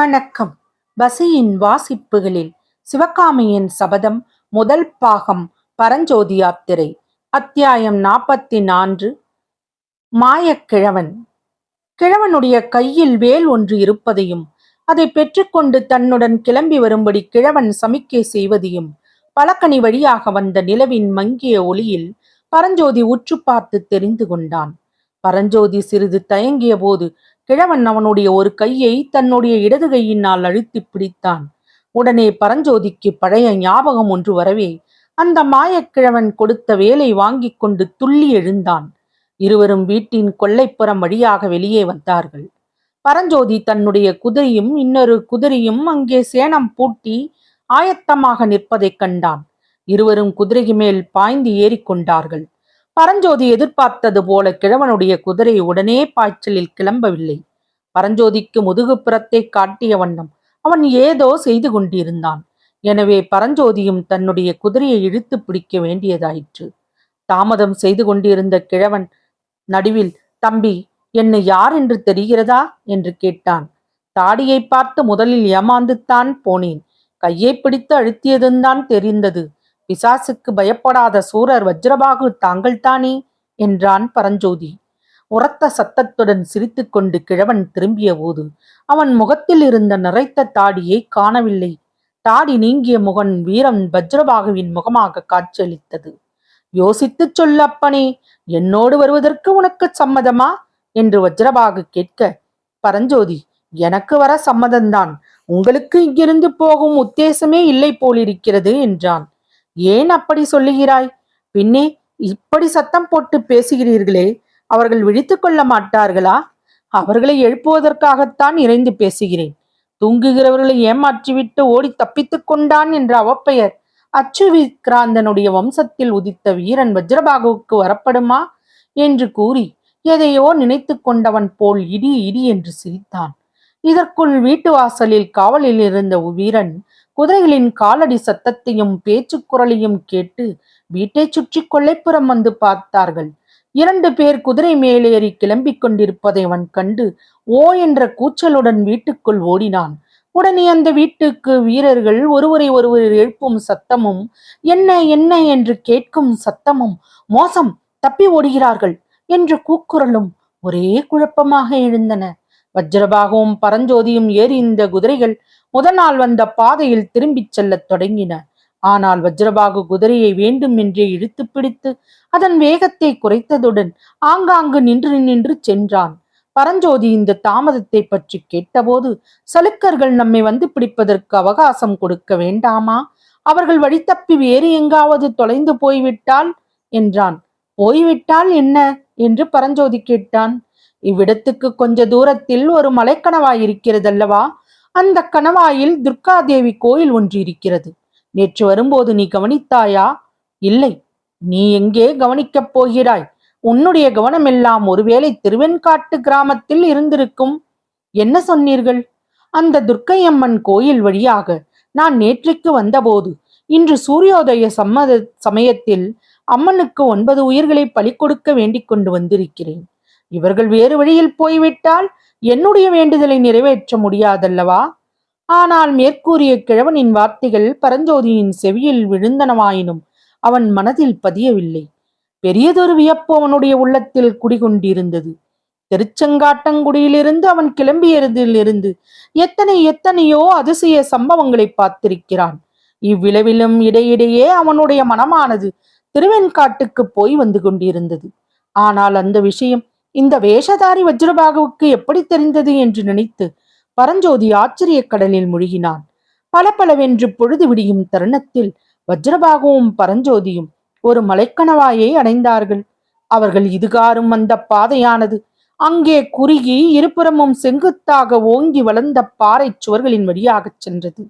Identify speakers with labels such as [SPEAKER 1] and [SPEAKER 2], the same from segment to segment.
[SPEAKER 1] வணக்கம். பசியின் வாசிப்புகளில் சிவகாமியின் சபதம் முதல் பாகம் பரஞ்சோதி யாத்திரை அத்தியாயம் நாற்பத்தி நான்கு மாயக்கிழவன். கிழவனுடைய கையில் வேல் ஒன்று இருப்பதையும் அதை பெற்றுக்கொண்டு தன்னுடன் கிளம்பி வரும்படி கிழவன் சமிக்கை செய்வதையும் பலக்கணி வழியாக வந்த நிலவின் மங்கிய ஒளியில் பரஞ்சோதி உற்று பார்த்து தெரிந்து கொண்டான். பரஞ்சோதி சிறிது தயங்கிய போது கிழவன் அவனுடைய ஒரு கையை தன்னுடைய இடது கையினால் அழுத்தி பிடித்தான். உடனே பரஞ்சோதிக்கு பழைய ஞாபகம் ஒன்று வரவே அந்த மாயக்கிழவன் கொடுத்த வேலை வாங்கிக் கொண்டு துள்ளி எழுந்தான். இருவரும் வீட்டின் கொல்லைப்புறம் வழியாக வெளியே வந்தார்கள். பரஞ்சோதி தன்னுடைய குதிரையும் இன்னொரு குதிரையும் அங்கே சேணம் பூட்டி ஆயத்தமாக நிற்பதைக் கண்டான். இருவரும் குதிரை மேல் பாய்ந்து ஏறிக்கொண்டார்கள் பரஞ்சோதி எதிர்பார்த்தது போல கிழவனுடைய குதிரை உடனே பாய்ச்சலில் கிளம்பவில்லை. பரஞ்சோதிக்கு முதுகுப்புறத்தை காட்டிய வண்ணம் அவன் ஏதோ செய்து கொண்டிருந்தான். எனவே பரஞ்சோதியும் தன்னுடைய குதிரையை இழுத்து பிடிக்க வேண்டியதாயிற்று. தாமதம் செய்து கொண்டிருந்த கிழவன் நடுவில் தம்பி என்னை யார் என்று தெரிகிறதா? என்று கேட்டான். தாடியை பார்த்து முதலில் ஏமாந்துத்தான் போனேன். கையை பிடித்து அழுத்தியதுந்தான் தெரிந்தது. பிசாசுக்கு பயப்படாத சூரர் வஜ்ரபாகு தாங்கள் தானே என்றான் பரஞ்சோதி. உரத்த சத்தத்துடன் சிரித்துக்கொண்டு கிழவன் திரும்பிய போது அவன் முகத்தில் இருந்த நிறைத்த தாடியை காணவில்லை. தாடி நீங்கிய முகன் வீரன் வஜ்ரபாகுவின் முகமாக காட்சியளித்தது. யோசித்துச் சொல்ல அப்பனே என்னோடு வருவதற்கு உனக்கு சம்மதமா? என்று வஜ்ரபாகு கேட்க பரஞ்சோதி எனக்கு வர சம்மதம்தான். உங்களுக்கு இங்கிருந்து போகும் உத்தேசமே இல்லை போலிருக்கிறது என்றான். ஏன் அப்படி சொல்லுகிறாய்? பின்னே இப்படி சத்தம் போட்டு பேசுகிறீர்களே அவர்கள் விழித்து கொள்ள மாட்டார்களா? அவர்களை எழுப்புவதற்காகத்தான் இறைந்து பேசுகிறேன். தூங்குகிறவர்களை ஏமாற்றிவிட்டு ஓடி தப்பித்துக் கொண்டான் என்ற அவப்பெயர் அச்சு விக்ராந்தனுடைய வம்சத்தில் உதித்த வீரன் வஜ்ரபாகுவுக்கு வரப்படுமா? என்று கூறி எதையோ நினைத்து கொண்டவன் போல் இடி இடி என்று சிரித்தான். இதற்குள் வீட்டு வாசலில் காவலில் இருந்த வீரன் குதிரைகளின் காலடி சத்தத்தையும் பேச்சு குரலையும் கேட்டு வீட்டை சுற்றி கொள்ளைப்புறம் வந்து பார்த்தார்கள். இரண்டு பேர் குதிரை மேலேறி கிளம்பிக் கொண்டிருப்பதை அவன் கண்டு ஓ என்ற கூச்சலுடன் வீட்டுக்குள் ஓடினான். உடனே அந்த வீட்டுக்கு வீரர்கள் ஒருவரை ஒருவர் எழுப்பும் சத்தமும் என்ன என்ன? என்று கேட்கும் சத்தமும் மோசம் தப்பி ஓடுகிறார்கள் என்ற கூக்குரலும் ஒரே குழப்பமாக எழுந்தன. வஜ்ரபாகவும் பரஞ்சோதியும் ஏறி இந்த குதிரைகள் முதல் நாள் வந்த பாதையில் திரும்பிச் செல்லத் தொடங்கின. ஆனால் வஜ்ரபாகு குதிரையை வேண்டும் என்றே இழுத்து பிடித்து அதன் வேகத்தை குறைத்ததுடன் ஆங்காங்கு நின்று நின்று சென்றான். பரஞ்சோதி இந்த தாமதத்தை பற்றி கேட்டபோது சலுக்கர்கள் நம்மை வந்து பிடிப்பதற்கு அவகாசம் கொடுக்க வேண்டாமா? அவர்கள் வழி தப்பி வேறு எங்காவது தொலைந்து போய்விட்டால்? என்றான். போய்விட்டால் என்ன? என்று பரஞ்சோதி கேட்டான். இவ்விடத்துக்கு கொஞ்ச தூரத்தில் ஒரு மலைக்கணவாய் இருக்கிறதல்லவா அந்த கணவாயில் துர்காதேவி கோயில் ஒன்று இருக்கிறது நேற்று வரும்போது நீ கவனித்தாயா? இல்லை. நீ எங்கே கவனிக்கப் போகிறாய்? உன்னுடைய கவனமெல்லாம் ஒருவேளை திருவெண்காட்டு கிராமத்தில் இருந்திருக்கும். என்ன சொன்னீர்கள்? அந்த துர்க்கையம்மன் கோயில் வழியாக நான் நேற்றைக்கு வந்தபோது இன்று சூரியோதய சம்மத சமயத்தில் அம்மனுக்கு ஒன்பது உயிர்களை பலி கொடுக்க வேண்டிக் கொண்டு வந்திருக்கிறேன். இவர்கள் வேறு வழியில் போய்விட்டால் என்னுடைய வேண்டுதலை நிறைவேற்ற முடியாதல்லவா? ஆனால் மேற்கூறிய கிழவனின் வார்த்தைகள் பரஞ்சோதியின் செவியில் விழுந்தனவாயினும் அவன் மனதில் பதியவில்லை. பெரியதொரு வியப்பு அவனுடைய உள்ளத்தில் குடிகொண்டிருந்தது. திருச்செங்காட்டங்குடியிலிருந்து அவன் கிளம்பியதிலிருந்து எத்தனை எத்தனையோ அதிசய சம்பவங்களை பார்த்திருக்கிறான். இவ்விளவிலும் இடையிடையே அவனுடைய மனமானது திருவெண்காட்டுக்கு போய் வந்து கொண்டிருந்தது. ஆனால் அந்த விஷயம் இந்த வேஷதாரி வஜ்ரபாகுவுக்கு எப்படி தெரிந்தது என்று நினைத்து பரஞ்சோதி ஆச்சரியக் கடலில் முழுகினான். பல பலவென்று பொழுது விடியும் தருணத்தில் வஜ்ரபாகுவும் பரஞ்சோதியும் ஒரு மலைக்கணவாயை அடைந்தார்கள். அவர்கள் இதுகாரும் வந்த பாதையானது அங்கே குறுகி இருபுறமும் செங்குத்தாக ஓங்கி வளர்ந்த பாறை சுவர்களின் வழியாகச் சென்றது.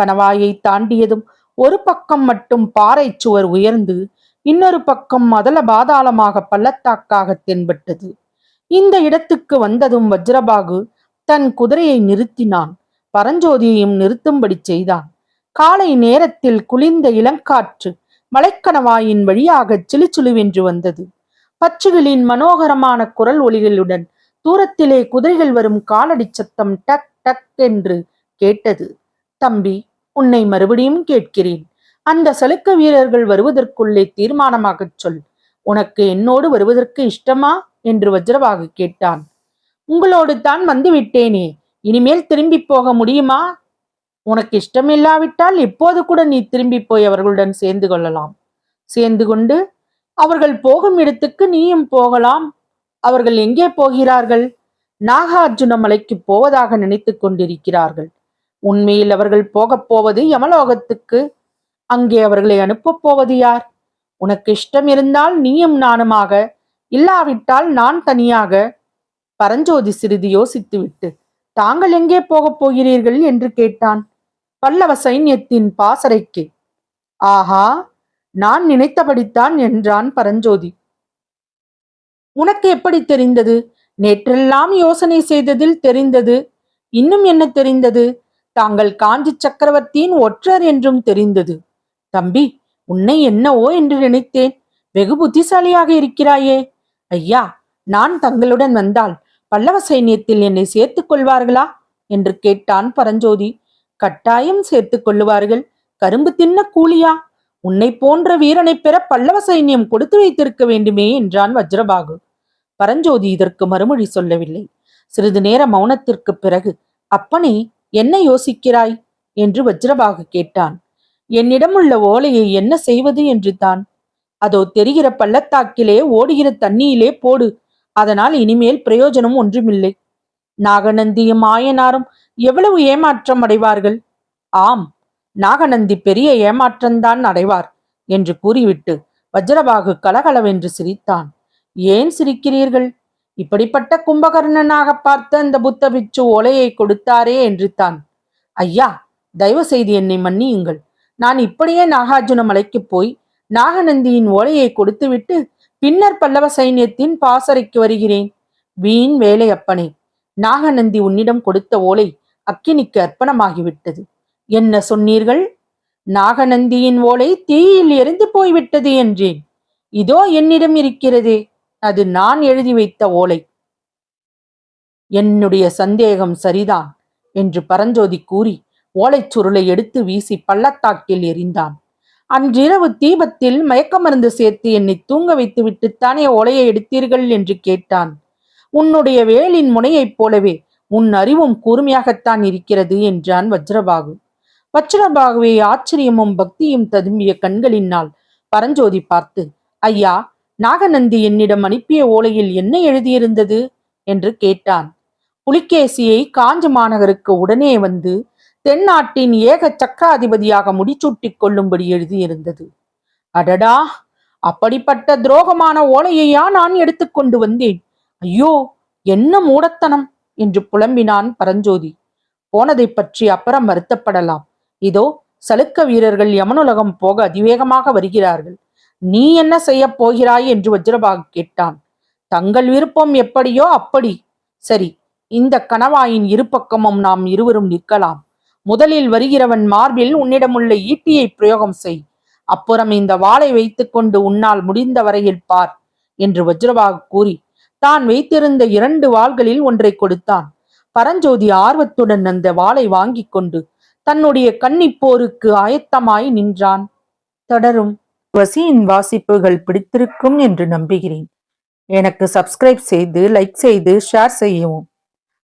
[SPEAKER 1] கணவாயை தாண்டியதும் ஒரு பக்கம் மட்டும் பாறை சுவர் உயர்ந்து இன்னொரு பக்கம் மதல பாதாளமாக பள்ளத்தாக்காக தென்பட்டது. இந்த இடத்துக்கு வந்ததும் வஜ்ரபாகு தன் குதிரையை நிறுத்தினான். பரஞ்சோதியையும் நிறுத்தும்படி செய்தான். காலை நேரத்தில் குளிர்ந்த இளங்காற்று மலைக்கணவாயின் வழியாக சிலுச்சிலுவென்று வந்தது. பச்சுகளின் மனோகரமான குரல் ஒலிகளுடன் தூரத்திலே குதிரைகள் வரும் காலடி சத்தம் டக் டக் என்று கேட்டது. தம்பி உன்னை மறுபடியும் கேட்கிறேன். அந்த சலுக்க வீரர்கள் வருவதற்குள்ளே தீர்மானமாகச் சொல். உனக்கு என்னோடு வருவதற்கு இஷ்டமா? என்று வஜ்ரவாகு கேட்டான். உங்களோடு தான் வந்து விட்டேனே இனிமேல் திரும்பி போக முடியுமா? உனக்கு இஷ்டமில்லாவிட்டால் இப்போது கூட நீ திரும்பி போய் அவர்களுடன் சேர்ந்து கொள்ளலாம். சேர்ந்து கொண்டு அவர்கள் போகும் இடத்துக்கு நீயும் போகலாம். அவர்கள் எங்கே போகிறார்கள்? நாகார்ஜுன மலைக்கு போவதாக நினைத்து கொண்டிருக்கிறார்கள். உண்மையில் அவர்கள் போகப் போவது யமலோகத்துக்கு அங்கே அவர்களை அனுப்பப் போவது யார்? உனக்கு இஷ்டம் இருந்தால் நீயும் நானுமாக. இல்லாவிட்டால் நான் தனியாக. பரஞ்சோதி சிறிது யோசித்துவிட்டு தாங்கள் எங்கே போகப் போகிறீர்கள்? என்று கேட்டான். பல்லவ சைன்யத்தின் பாசறைக்கு. ஆஹா நான் நினைத்தபடித்தான் என்றான் பரஞ்சோதி. உனக்கு எப்படி தெரிந்தது? நேற்றெல்லாம் யோசனை செய்ததில் தெரிந்தது. இன்னும் என்ன தெரிந்தது? தாங்கள் காஞ்சி சக்கரவர்த்தியின் ஒற்றர் என்றும் தெரிந்தது. தம்பி உன்னை என்னவோ என்று நினைத்தேன். வெகு புத்திசாலியாக இருக்கிறாயே. ஐயா நான் தங்களுடன் வந்தால் பல்லவ சைன்யத்தில் என்னை சேர்த்துக் கொள்வார்களா? என்று கேட்டான் பரஞ்சோதி. கட்டாயம் சேர்த்துக் கொள்ளுவார்கள். கரும்பு தின்ன கூலியா? உன்னை போன்ற வீரனை பெற பல்லவ சைன்யம் கொடுத்து வைத்திருக்க வேண்டுமே என்றான் வஜ்ரபாகு. பரஞ்சோதி இதற்கு மறுமொழி சொல்லவில்லை. சிறிது நேர மௌனத்திற்கு பிறகு அப்பனே என்ன யோசிக்கிறாய்? என்று வஜ்ரபாகு கேட்டான். என்னிடம் உள்ள ஓலையை என்ன செய்வது என்று தான். அதோ தெரிகிற பள்ளத்தாக்கிலே ஓடுகிற தண்ணியிலே போடு. அதனால் இனிமேல் பிரயோஜனம் ஒன்றுமில்லை. நாகநந்தியும் ஆயனாரும் எவ்வளவு ஏமாற்றம் அடைவார்கள்? ஆம் நாகநந்தி பெரிய ஏமாற்றம்தான் அடைவார் என்று கூறிவிட்டு வஜ்ரபாகு கலகலவென்று சிரித்தான். ஏன் சிரிக்கிறீர்கள்? இப்படிப்பட்ட கும்பகர்ணனாக பார்த்த அந்த புத்த பிச்சு ஓலையை கொடுத்தாரே என்று தான் ஐயா தயவு செய்து என்னை மன்னியுங்கள். நான் இப்படியே நாகார்ஜுன மலைக்கு போய் நாகநந்தியின் ஓலையை கொடுத்துவிட்டு பின்னர் பல்லவ சைன்யத்தின் பாசறைக்கு வருகிறேன். வீண் வேலை அப்பனே. நாகநந்தி உன்னிடம் கொடுத்த ஓலை அக்கினிக்கு அர்ப்பணமாகிவிட்டது. என்ன சொன்னீர்கள்? நாகநந்தியின் ஓலை தீயில் எரிந்து போய்விட்டது என்றேன். இதோ என்னிடம் இருக்கிறதே. அது நான் எழுதி வைத்த ஓலை. என்னுடைய சந்தேகம் சரிதான் என்று பரஞ்சோதி கூறி ஓலைச் சுருளை எடுத்து வீசி பள்ளத்தாக்கில் எறிந்தான். அன்றிரவு தீபத்தில் மயக்க மருந்து சேர்த்து என்னை தூங்க வைத்து விட்டுத்தானே ஓலையை எடுத்தீர்கள் என்று கேட்டான். உன்னுடைய வேலின் முனையைப் போலவே உன் அறிவும் கூர்மையாகத்தான் இருக்கிறது என்றான் வஜ்ரபாகு. வஜ்ரபாகுவை ஆச்சரியமும் பக்தியும் ததும்பிய கண்களினால் பரஞ்சோதி பார்த்து ஐயா நாகநந்தி என்னிடம் அனுப்பிய ஓலையில் என்ன எழுதியிருந்தது? என்று கேட்டான். புலிகேசியை காஞ்சி மாநகருக்கு உடனே வந்து தென்னாட்டின் ஏக சக்கராதிபதியாக முடிச்சூட்டிக் கொள்ளும்படி எழுதியிருந்தது. அடடா! அப்படிப்பட்ட துரோகமான ஓலையையா நான் எடுத்துக்கொண்டு வந்தேன். ஐயோ! என்ன மூடத்தனம்! என்று புலம்பினான் பரஞ்சோதி. போனதை பற்றி அப்புறம் வருத்தப்படலாம். இதோ சலுக்க வீரர்கள் யமனுலகம் போக அதிவேகமாக வருகிறார்கள். நீ என்ன செய்யப் போகிறாய்? என்று வஜ்ரபாகு கேட்டான். தங்கள் விருப்பம் எப்படியோ அப்படி. சரி இந்த கணவாயின் இரு பக்கமும் நாம் இருவரும் நிற்கலாம். முதலில் வருகிறவன் மார்பில் உன்னிடமுள்ள ஈட்டியை பிரயோகம் செய். அப்புறம் இந்த வாளை வைத்துக்கொண்டு உன்னால் முடிந்த வரையில் பார் என்று வஜ்ரவாக கூறி தான் வைத்திருந்த இரண்டு வாள்களில் ஒன்றை கொடுத்தான். பரஞ்சோதி ஆர்வத்துடன் அந்த வாளை வாங்கிக் கொண்டு தன்னுடைய கன்னிப்போருக்கு ஆயத்தமாய் நின்றான். தொடரும். வசியின் வாசிப்புகள் பிடித்திருக்கும் என்று நம்புகிறேன். எனக்கு சப்ஸ்கிரைப் செய்து லைக் செய்து ஷேர் செய்யவும்.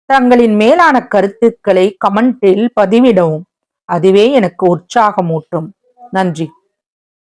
[SPEAKER 1] தங்களின் மேலான கருத்துக்களை கமெண்டில் பதிவிடவும். அதுவே எனக்கு உற்சாகமூட்டும். நன்றி.